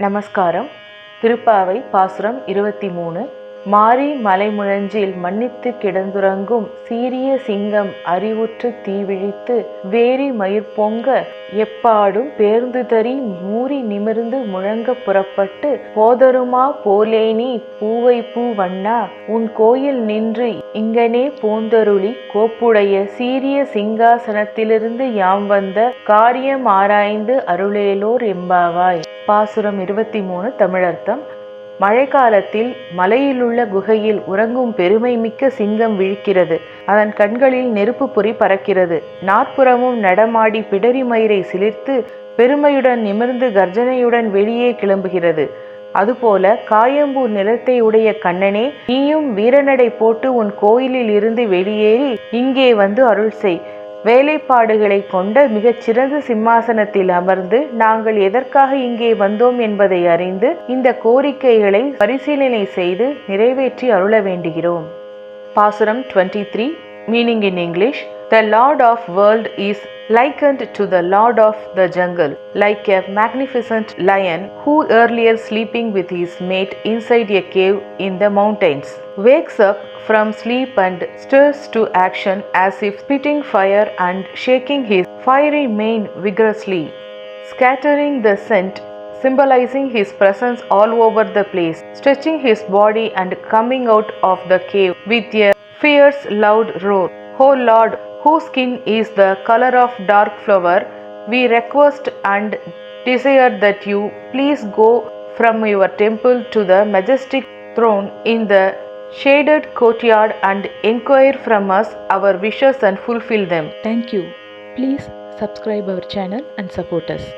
நமஸ்காரம். திருப்பாவை பாசுரம் இருபத்தி மூணு மாரி மலைமுழஞ்சில் மன்னித்து கிடந்துறங்கும் சீரிய சிங்கம் அறிவுற்று தீவிழித்து வேரி மயிர் பொங்க எப்பாடும் பேர்ந்துதறி மூறி நிமிர்ந்து முழங்க புறப்பட்டு போதருமா போலேனி பூவை பூ வண்ணா உன் கோயில் நின்று இங்கனே போந்தருளி கோப்புடைய சீரிய சிங்காசனத்திலிருந்து யாம் வந்த காரியம் ஆராய்ந்து அருளேலோர் எம்பாவாய் பாசுரம் இருபத்தி மூணு தமிழர்த்தம். மழைக்காலத்தில் மலையிலுள்ள குகையில் உறங்கும் பெருமை மிக்க சிங்கம் விழிக்கிறது. அதன் கண்களில் நெருப்பு பொறி பறக்கிறது. நாற்புறமும் நடமாடி பிடரி மயிரை சிலிர்த்து பெருமையுடன் நிமிர்ந்து கர்ஜனையுடன் வெளியே கிளம்புகிறது. அதுபோல காயம்பூர் நிறத்தை உடைய கண்ணனே நீயும் வீரநடை போட்டு உன் கோயிலில் இருந்து வெளியேறி இங்கே வந்து அருள் செய். வேலைப்பாடுகளை கொண்ட மிகச்சிறந்த சிம்மாசனத்தில் அமர்ந்து நாங்கள் எதற்காக இங்கே வந்தோம் என்பதை அறிந்து இந்த கோரிக்கைகளை பரிசீலனை செய்து நிறைவேற்றி அருள வேண்டுகிறோம். பாசுரம் twenty three meaning in English the lord of world is likened to the lord of the jungle like a magnificent lion who earlier sleeping with his mate inside a cave in the mountains wakes up from sleep and stirs to action as if spitting fire and shaking his fiery mane vigorously scattering the scent symbolizing his presence all over the place, stretching his body and coming out of the cave with a fierce loud roar. O Lord, whose skin is the color of dark flower, we request and desire that you please go from your temple to the majestic throne in the shaded courtyard and inquire from us our wishes and fulfill them. Thank you. Please subscribe our channel and support us.